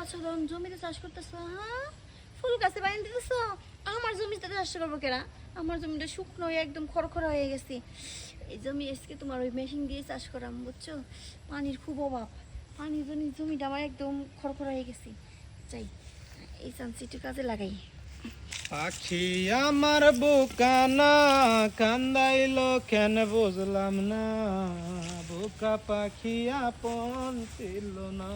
পাচ্ছ জমিতে চাষ করতেছো হ্যাঁ? ফুল গাছে বাইন দিতেছো? আমার জমিতে চাষ করব কেনা আমার জমিটা শুকনো হয়ে একদম খড়খড়া হয়ে গেছে। এই জমি এসকে তোমার ওই মেশিন দিয়ে চাষ করাম, বুঝছ? পানির খুব অভাব। পানির জন্য জমিটা আমার একদম খড়খড়া হয়ে গেছে। চাই এই চান্সিটি কাজে লাগাই। পাখি আমার বোকানা কান্দাইল কেন বুঝলাম না। বোকা পাখি আপন ছিল না।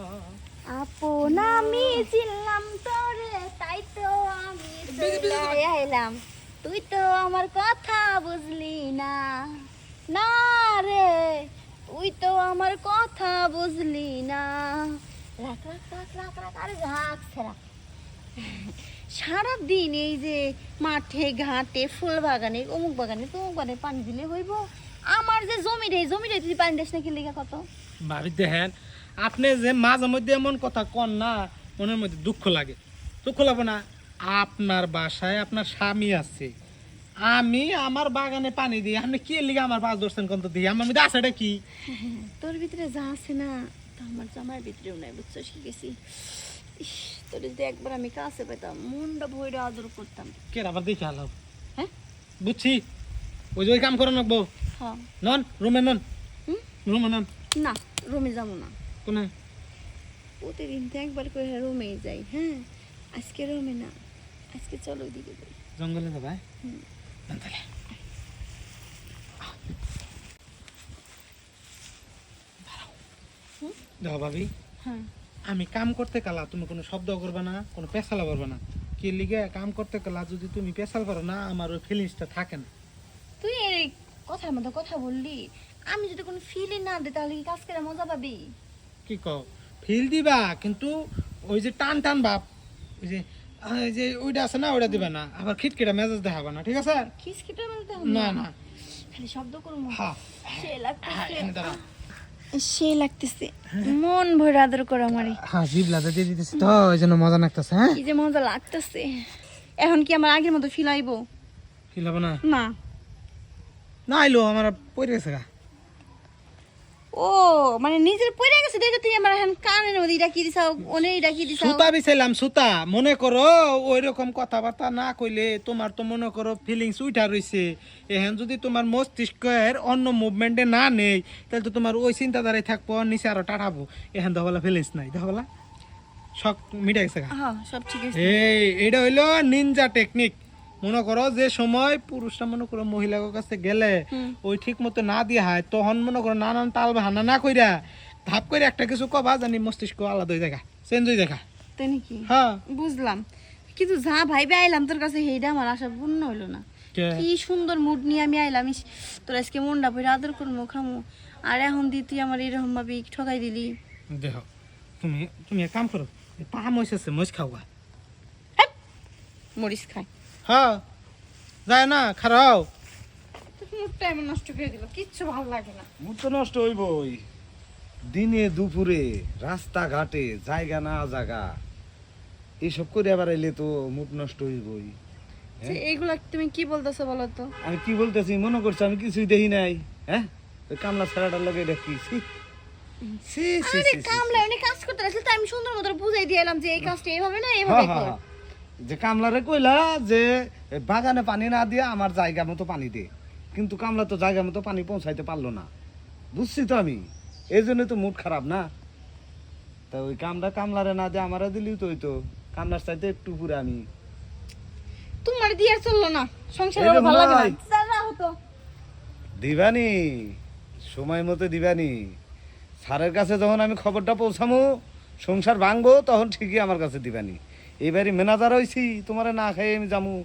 আপন আমি চিনলাম তোরে, তাই তো আমি এলাম তুই তো আমার কথা বুঝলি না। না রে, তুই তো আমার কথা বুঝলি না। রাখ রাখ রাখ রাখ রাখ, আরে রাখ রাখ সারাদিন এই যে মাঠে ঘাটে ফুল বাগানে অমুক বাগানে তমুক বাগানে পানি দিলে হইব। আমার যে জমি রে জমি রে তুই পানি দিস না খেলে কত? ভাবি দেখেন আপনি যে মাঝে মধ্যে এমন কথা কন না মনের মধ্যে দুঃখ লাগে। দুঃখ লাগবে না আপনার বাসায় আপনার স্বামী আছে। আমি আমার বাগানে পানি দিই আপনি কি লিগে আমার পাঁচ ধরছেন কত দিই? আমার মধ্যে আছে এটা কি? তোর ভিতরে যা আছে না তা আমার জামার ভিতরেও নাই বুঝছ শিখেছি ইস, তোর যদি একবার আমি কাছে পেতাম মনটা ভৈরা আদর করতাম। কে আবার দেখে হ্যাঁ? বুঝছি। ওই যে ওই কাম করে রাখব হ্যাঁ। নন রুমে নন। হুম? রুমে নন। না রুমে যাব না। কোনে? প্রতিদিন তো একবার করে রুমে যাই হ্যাঁ? আজকে রুমে না আজকে চলো ওইদিকে যাই। জঙ্গলে যাবা হুম। তাহলে? ভাবি। হ্যাঁ। আমি কাম করতে কালা তুমি কোনো শব্দ করবে না কোনো পেশালা করবে না। কি লিগে কাম করতে কালা যদি তুমি পেশাল করো না আমার ওই ফিলিংসটা থাকে না। তুই এই কথার মতো কথা বললি আমি যদি কোনো ফিলই না দিই তাহলে কি কাজ করে মজা পাবি? কি কও? ফিল দিবা কিন্তু ওই যে টান টান ভাব ওই যে এই যে ওইটা আছে না ওইটা দিবা না। আবার খিটখিটা মেজাজ দেখাবা না ঠিক আছে? খিসখিটার মধ্যে না? না খালি শব্দ করব। হ্যাঁ সে লাগতেছে। সে লাগতেছে। মন ভরে আদর করো আমারে। হ্যাঁ জিবলাতে দিয়ে দিতেছি তো ওই জন্য মজা লাগতেছে হ্যাঁ? এই যে মজা লাগতেছে। এখন কি আমার আগের মতো ফিল আইবো? ফিল লাভ না? না। না আইলো আমার পড়ে গেছে গা। ও মানে নিজের পড়ে গেছে দেখে তুই আমার এখন কানের মধ্যে ডাকি দিছাও ওনেই ডাকি দিছাও সুতা বিছাইলাম সুতা। মনে করো ওই রকম কথাবার্তা না কইলে তোমার তো মনে করো ফিলিংস উঠা রইছে। এখন যদি তোমার মস্তিষ্কের অন্য মুভমেন্টে না নেই তাহলে তো তোমার ওই চিন্তাধারাই থাকব নিচে আরও টাটাবো এখন দেখলা ফিলিংস নাই দেখলা শখ মিটা গেছে হ্যাঁ সব ঠিক আছে। এই এটা হইল নিনজা টেকনিক মনে করো যে সময় পুরুষরা মনে করো মহিলার কাছে গেলে। ওই ঠিক মতো না দিয়া হয় তখন মনে করো নানান তাল হানা না কইরা ধাপ করে একটা কিছু কবা জানি মস্তিষ্ক আলাদা হয়ে দেখা চেঞ্জ হয়ে দেখা তাই নাকি? হ্যাঁ। বুঝলাম। কিন্তু যা ভাইবে আইলাম তোর কাছে সেইটা আমার আশা পূর্ণ হইল না। কি? সুন্দর মুড নিয়ে আমি আইলাম তোর আজকে মনটা ভরে আদর করব খামু। আর এখন দি তুই আমার এরকম ভাবে ঠকাই দিলি। দেখো তুমি তুমি এক কাম করো পা মহিষ আছে মহিষ খাওয়া মরিচ খাই। হ্যাঁ যায় না খারাও মুডটা এমন নষ্ট করে দিল কিচ্ছু ভালো লাগে না। মুড তো নষ্ট হইবই। দিনে দুপুরে রাস্তাঘাটে জায়গা না জায়গা। এইসব করে আবার এলে তো মুড নষ্ট হইবই। যে এইগুলা তুমি কি বলতেছো বলো তো? আমি কি বলতেছি? মনে করছ আমি কিছুই দেখি নাই। হ্যাঁ? ওই কামলা ছাড়াটার লগে আরে ছি, কামলা উনি কাজ করতে আসলে তো আমি সুন্দর মতো বুঝাই দিয়ে এলাম যে এই কাজটা এইভাবে না এইভাবে কর। হা। যে কামলারে কইলা যে বাগানে পানি না দিয়ে আমার জায়গা মতো পানি দে। কিন্তু কামলা তো জায়গা মতো পানি পৌঁছাইতে পারল না। বুঝছি তো আমি? এই জন্য তো মুড খারাপ না? তা ওই কামলা কামলারে না দিয়ে আমারে দিলি তো ওই তো কামলার চাইতে একটু পুরে আমি। তোমার দিয়ে চলল না। সংসার ভালো লাগে না। হতো দিবানি সময় মতো দিবানি। স্যারের কাছে যখন আমি খবরটা পৌঁছামো সংসার ভাঙবো তখন ঠিকই আমার কাছে দিবানি। এবারে মেনাজার হয়েছি তোমারে না খাই আমি যামু।